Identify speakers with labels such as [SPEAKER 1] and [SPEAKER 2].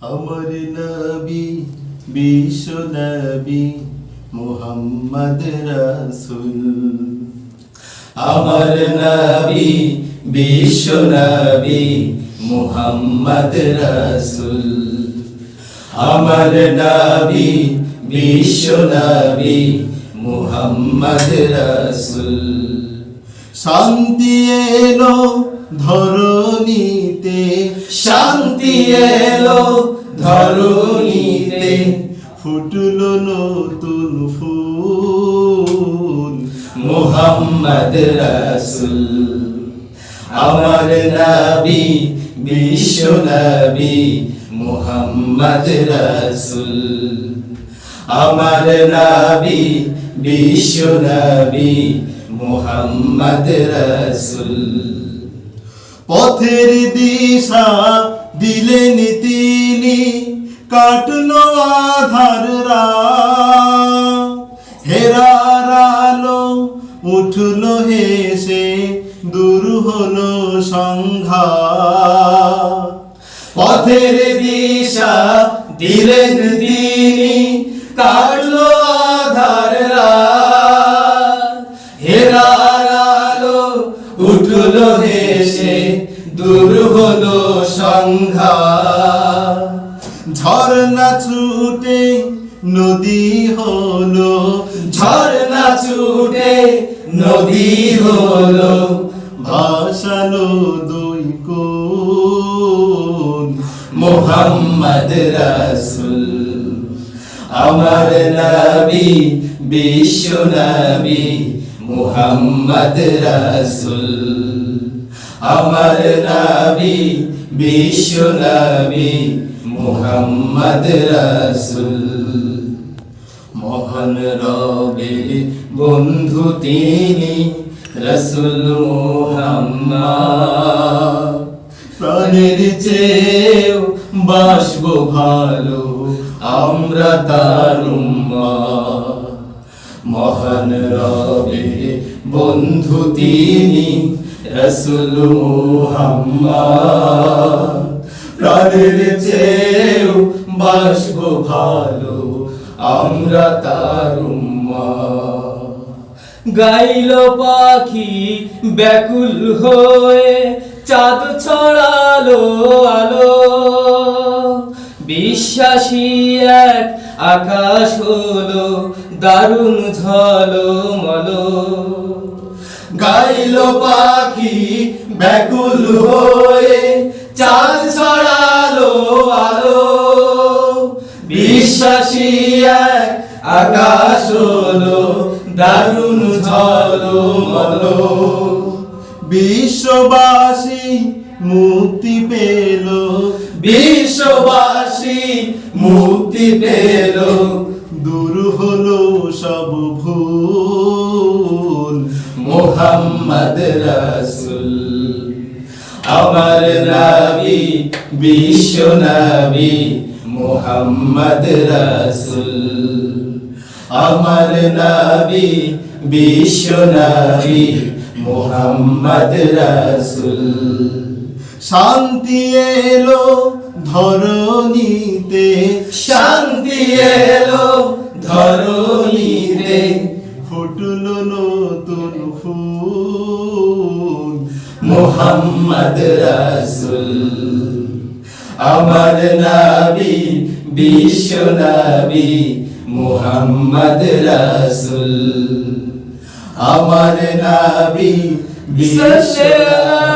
[SPEAKER 1] আমার নবী বিশ্ব নবী মুহাম্মদ রাসূল
[SPEAKER 2] আমার নবী বিশ্ব নবী মুহাম্মদ রসুল আমার নবী বিশ্ব নবী মুহাম্মদ রসুল
[SPEAKER 1] শান্তি এলো ধরণীতে নতুন ফুল।
[SPEAKER 2] মুহাম্মদ রসুল, আমার নবী, বিশ্ব নবী মুহাম্মদ রসুল। আমার বিশ্ব মুহাম্মদ রসুল।
[SPEAKER 1] পথের দিশা দিলেন তিনি, কাটলো আধার রাত। উঠল হেসে, দূর হলো সংঘাত
[SPEAKER 2] পথের দিশা দিলেন তিনি, কাটলো আধার রাত। হেরার আলো উঠল হেসে, দূর হলো সংঘাত
[SPEAKER 1] ঝর্ণা ছুটে, নদী হলো,
[SPEAKER 2] ঝর্ণা ছুটে নদী হলো
[SPEAKER 1] ভাসালো দুই কোন
[SPEAKER 2] মোহাম্মদ রসুল আমার নবী বিশ্ব নবী মোহাম্মদ রসুল। আমার নবী বিশ্ব নবী মোহাম্মদ রসুল। মহান রবে, বন্ধু তিনি, রসুল প্রাণের চেয়েও বাসব ভালো আমরা তার মহান রবে, বন্ধু তিনি, রসুল মুহাম্মদ। প্রাণের চেয়েও বাসব ভালো, আমরা তার। গাইল পাখি ব্যাকুল হয়ে, চাঁদ ছড়ালো আলো। বিশ্বাসী এক আকাশ হলো, দারুণ ঝলমল গাইল পাখি ব্যাকুল হয়ে, চাঁদ ছড়ালো আলো। বিশ্বাসী এক আকাশ হলো দারুণ ঝলমল
[SPEAKER 1] বিশ্ববাসী মুক্তি পেল।
[SPEAKER 2] বিশ্ববাসী মুক্তি পেল।
[SPEAKER 1] দূর হলো সব ভুল।
[SPEAKER 2] মোহাম্মদ রসুল, আমার নবী, বিশ্ব নবী মোহাম্মদ রসুল। আমার নবী, বিশ্ব নবী মোহাম্মদ রসুল।
[SPEAKER 1] শান্তি এলো ধরণীতে,
[SPEAKER 2] শান্তি এলো ধরণীতে।
[SPEAKER 1] ফুটলো নতুন ফুল,
[SPEAKER 2] মোহাম্মদ রসুল। আমার নবী বিশ্ব নবী মোহাম্মদ রসুল। আমার নবী বিশ্ব নবী